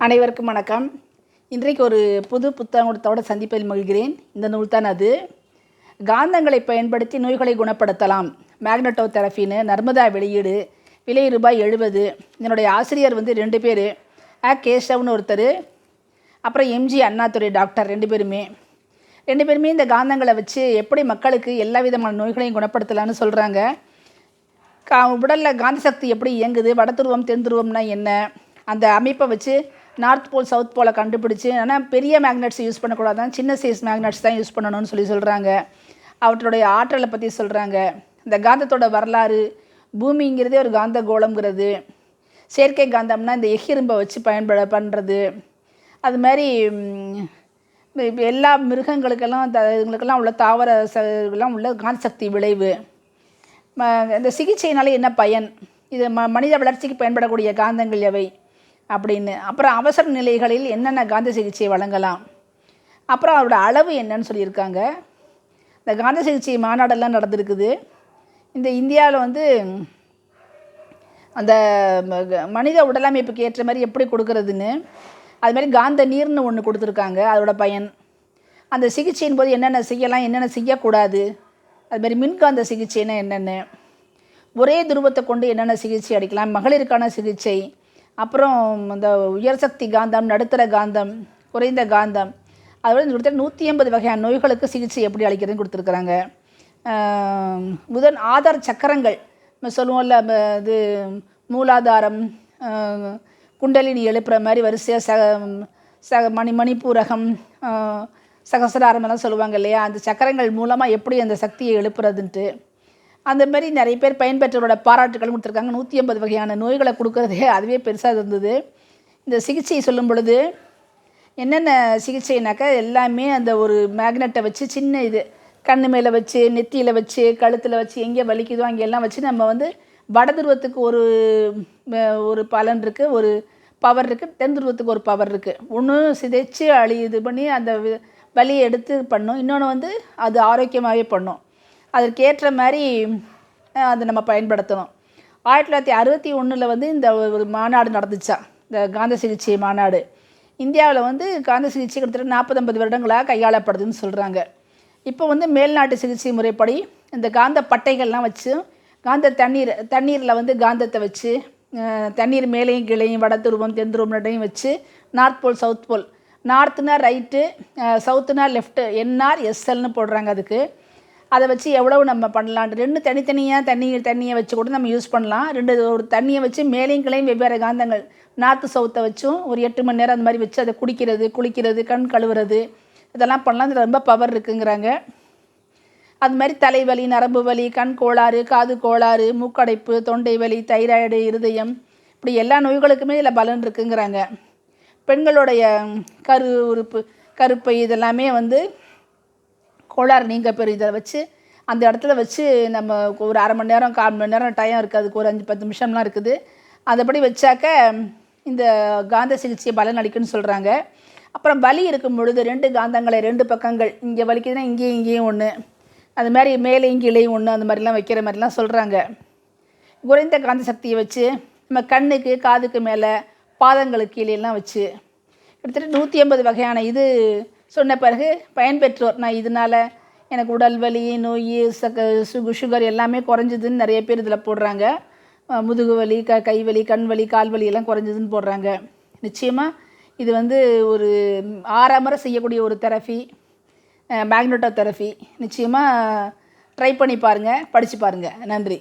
அனைவருக்கும் வணக்கம். இன்றைக்கு ஒரு புது புத்தகத்தோடு சந்திப்பதில் மகிழ்கிறேன். இந்த நூல் தான் அது. காந்தங்களை பயன்படுத்தி நோய்களை குணப்படுத்தலாம். மேக்னட்டோ தெரபின்னு நர்மதா வெளியீடு விலை ரூபாய் எழுபது. என்னுடைய ஆசிரியர் வந்து ரெண்டு பேர் ஆ கேசவ்னு ஒருத்தர் அப்புறம் எம்ஜி அண்ணாதுரை டாக்டர் ரெண்டு பேருமே. ரெண்டு பேருமே இந்த காந்தங்களை வச்சு எப்படி மக்களுக்கு எல்லா விதமான நோய்களையும் குணப்படுத்தலாம்னு சொல்கிறாங்க கா உடலில் காந்த சக்தி எப்படி இயங்குது வட துருவம் தென் துருவம்னா என்ன? அந்த அமைப்பை வச்சு நார்த் போல் சவுத் போலை கண்டுபிடிச்சி ஆனால் பெரிய மேக்னெட்ஸ் யூஸ் பண்ணக்கூடாதான் சின்ன சைஸ் மேக்னெட்ஸ் தான் யூஸ் பண்ணணும்னு சொல்லி சொல்கிறாங்க அவற்றுடைய ஆற்றலை பற்றி சொல்கிறாங்க இந்த காந்தத்தோட வரலாறு பூமிங்கிறதே ஒரு காந்த கோலம்ங்கிறது செயற்கை காந்தம்னா இந்த எகிரும்பை வச்சு பயன்பட பண்ணுறது அது மாதிரி எல்லா மிருகங்களுக்கெல்லாம் த இதுங்களுக்கெல்லாம் உள்ள தாவர எல்லாம் உள்ள காந்த சக்தி விளைவு. ம- இந்த சிகிச்சையினால என்ன பயன்? இது ம மனித வளர்ச்சிக்கு பயன்படக்கூடிய காந்தங்கள் எவை? அப்படின்னு. அப்புறம் அவசர நிலைகளில் என்னென்ன காந்த சிகிச்சை வழங்கலாம்? அப்புறம் அதோட அளவு என்னன்னு சொல்லியிருக்காங்க. இந்த காந்த சிகிச்சை மாநாடெல்லாம் நடந்திருக்குது. இந்த இந்தியாவில் வந்து அந்த க- மனித உடலமைப்புக்கு ஏற்ற மாதிரி எப்படி கொடுக்கறதுன்னு அதுமாதிரி காந்த நீர்னு ஒன்று கொடுத்துருக்காங்க அதோட பயன். அந்த சிகிச்சையின் போது என்னென்ன செய்யலாம் என்னென்ன செய்யக்கூடாது அது மாதிரி மின்காந்த சிகிச்சைன்னா என்னென்ன. ஒரே துருவத்தை கொண்டு என்னென்ன சிகிச்சை அடிக்கலாம் மகளிருக்கான சிகிச்சை அப்புறம் இந்த உயர் சக்தி காந்தம் நடுத்தர காந்தம் குறைந்த காந்தம். அதோட இந்த நூற்றி ஐம்பது வகையான நோய்களுக்கு சிகிச்சை எப்படி அளிக்கிறதுன்னு கொடுத்துருக்குறாங்க. முதன் புதன் ஆதார் சக்கரங்கள். நம்ம சொல்லுவோம்ல இது மூலாதாரம் குண்டலினி எழுப்புற மாதிரி வரிசையாக ச ச மணி மணிப்பூரகம் சகசராரம் எல்லாம் சொல்லுவாங்க இல்லையா? அந்த சக்கரங்கள் மூலமாக எப்படி அந்த சக்தியை எழுப்புறதுன்ட்டு. அந்த மாதிரி நிறைய பேர் பயன்பெற்றவரோட பாராட்டுகளும் கொடுத்துருக்காங்க. நூற்றி ஐம்பது வகையான நோய்களை கொடுக்கறதே அதுவே பெருசாக இருந்தது. இந்த சிகிச்சை சொல்லும் பொழுது என்னென்ன சிகிச்சைனாக்கா எல்லாமே அந்த ஒரு மேக்னெட்டை வச்சு சின்ன இது கண்ணு மேலே வச்சு நெத்தியில் வச்சு கழுத்தில் வச்சு எங்கே வலிக்குதோ அங்கெல்லாம் வச்சு நம்ம வந்து வட துருவத்துக்கு ஒரு ஒரு பலன் இருக்குது ஒரு பவர் இருக்குது தென் துருவத்துக்கு ஒரு பவர் இருக்குது ஒன்று சிதைச்சு அழி இது பண்ணி அந்த வலியை எடுத்து பண்ணும். இன்னொன்று வந்து அது ஆரோக்கியமாகவே பண்ணும். அதற்கு ஏற்ற மாதிரி அதை நம்ம பயன்படுத்தணும். ஆயிரத்தி தொள்ளாயிரத்தி அறுபத்தி ஒன்றில் வந்து இந்த ஒரு மாநாடு நடந்துச்சா? இந்த காந்த சிகிச்சை மாநாடு. இந்தியாவில் வந்து காந்த சிகிச்சை கிட்டத்தட்ட நாற்பத்தொம்பது வருடங்களாக கையாளப்படுதுன்னு சொல்கிறாங்க இப்போ வந்து மேல்நாட்டு சிகிச்சை முறைப்படி இந்த காந்த பட்டைகள்லாம் வச்சு காந்த தண்ணீர் தண்ணீரில் வந்து காந்தத்தை வச்சு தண்ணீர் மேலேயும் கீழேயும் வட துருவம் தென் துருவம் வச்சு நார்த் போல் சவுத் போல். நார்த்துனா ரைட்டு சவுத்துனா லெஃப்ட்டு என்ஆர் எஸ்எல்னு போடுறாங்க அதுக்கு. அதை வச்சு எவ்வளவு நம்ம பண்ணலாம் ரெண்டு தனித்தனியாக தண்ணி தண்ணியை வச்சு கூட நம்ம யூஸ் பண்ணலாம். ரெண்டு ஒரு தண்ணியை வச்சு மேலேயும் கிளையும் வெவ்வேறு காந்தங்கள். நாற்று சவுத்தை வச்சும் ஒரு எட்டு மணி நேரம் அந்த மாதிரி வச்சு அதை குடிக்கிறது குளிக்கிறது கண் கழுவுறது இதெல்லாம் பண்ணலாம். இதில் ரொம்ப பவர் இருக்குங்கிறாங்க. அது மாதிரி தலைவலி நரம்பு வலி கண் கோளாறு காது கோளாறு மூக்கடைப்பு தொண்டை வலி தைராய்டு இருதயம் இப்படி எல்லா நோய்களுக்குமே இதில் பலன் இருக்குங்கிறாங்க. பெண்களுடைய கரு உறுப்பு கருப்பை இதெல்லாமே வந்து கோளாறு நீங்க பெரிய இதை வச்சு அந்த இடத்துல வச்சு நம்ம ஒரு அரை மணி நேரம் கால் மணி நேரம் டைம் இருக்குது அதுக்கு ஒரு அஞ்சு பத்து நிமிஷம்லாம் இருக்குது. அதைப்படி வச்சாக்க இந்த காந்த சிகிச்சையை பலன் அளிக்குன்னு சொல்கிறாங்க அப்புறம் வலி இருக்கும் பொழுது ரெண்டு காந்தங்களை ரெண்டு பக்கங்கள் இங்கே வலிக்குதுன்னா இங்கேயும் இங்கேயும் ஒன்று அது மாதிரி மேலேயும் கீழேயும் ஒன்று அந்த மாதிரிலாம் வைக்கிற மாதிரிலாம் சொல்கிறாங்க குறைந்த காந்த சக்தியை வச்சு நம்ம கண்ணுக்கு காதுக்கு மேலே பாதங்களுக்கு கீழேலாம் வச்சு கிட்டத்தட்ட நூற்றி ஐம்பது வகையான இது சொன்ன பிறகு பயன்பெற்றோர் நான் இதனால் எனக்கு உடல் வலி நோய் சக சுகு சுகர் எல்லாமே குறைஞ்சதுன்னு நிறைய பேர் இதில் போடுறாங்க. முதுகு வலி க கை வலி கண் வலி கால் வலி எல்லாம் குறைஞ்சதுன்னு போடுறாங்க. நிச்சயமாக இது வந்து ஒரு ஆறாமரை செய்யக்கூடிய ஒரு தெரபி மேக்னட்டோ தெரபி நிச்சயமாக ட்ரை பண்ணி பாருங்கள் படித்து பாருங்கள் நன்றி.